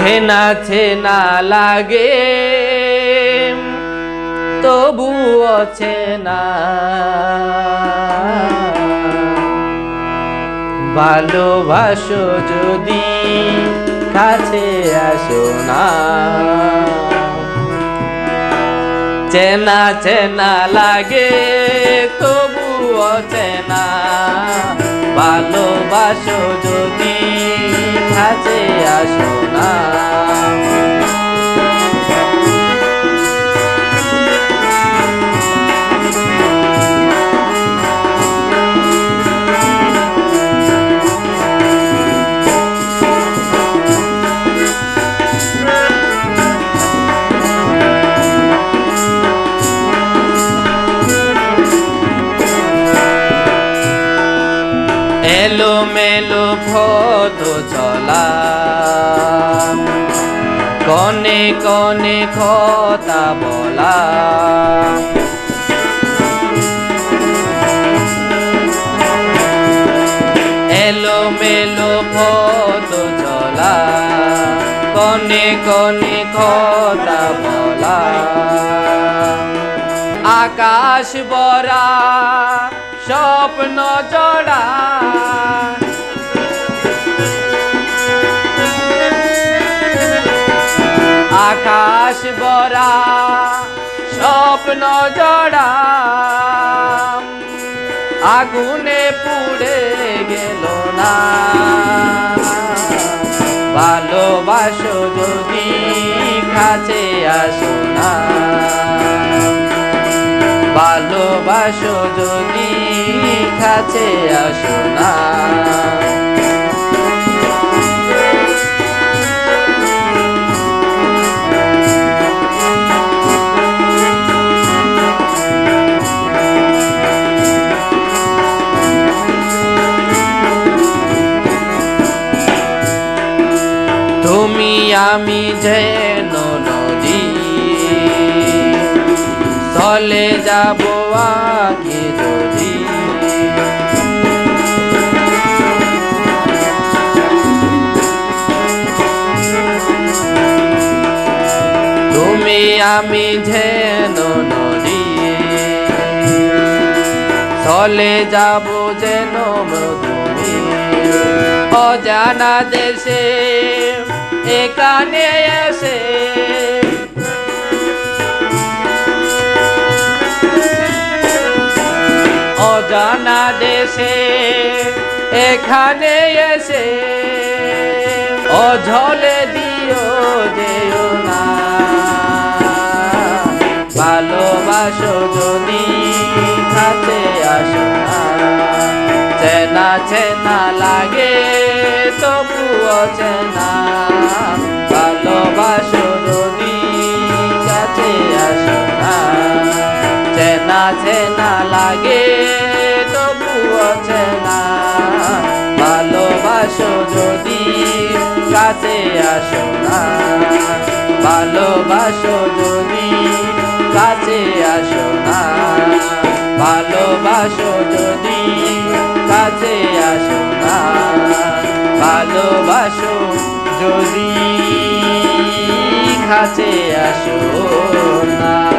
ছেনা ছেনা লাগে। তবুও ছেনা ভালোবাসো যদি কাছে আসো না। চেনা চেনা লাগে, তবুও চেনা ভালোবাসো যদি এলো মেলো ভদ চলা। কনে কনে কথা বলা। এলো মেলো ভদ চলা। কনে কনে কথা বলা। আকাশ বরা স্বপ্ন জড়া। আকাশ বরা স্বপ্ন জড়া। আগুনে পুড়ে গেল না। ভালোবাসো যদি কাছে আসো না। ভালোবাসো যদি কাছে আসো না। আমি যেন নদী। চলে যাব আগে যদি। তুমি আমি যেন নদী। চলে যাব যেন মধুমী অজানা দেশে এখানে এসে। অজানা দেশে এখানে এসে অঝলে দিও যেও না ভালোবাসো যদি কাছে আসো চেনা চেনা লাগে, তবুও চেনা চেনা লাগে, তবুও চেনা ভালোবাসো যদি কাছে আসো না। ভালোবাসো যদি কাছে আসো না। ভালোবাসো যদি কাছে আসো না। ভালোবাসো যদি কাছে আসো না।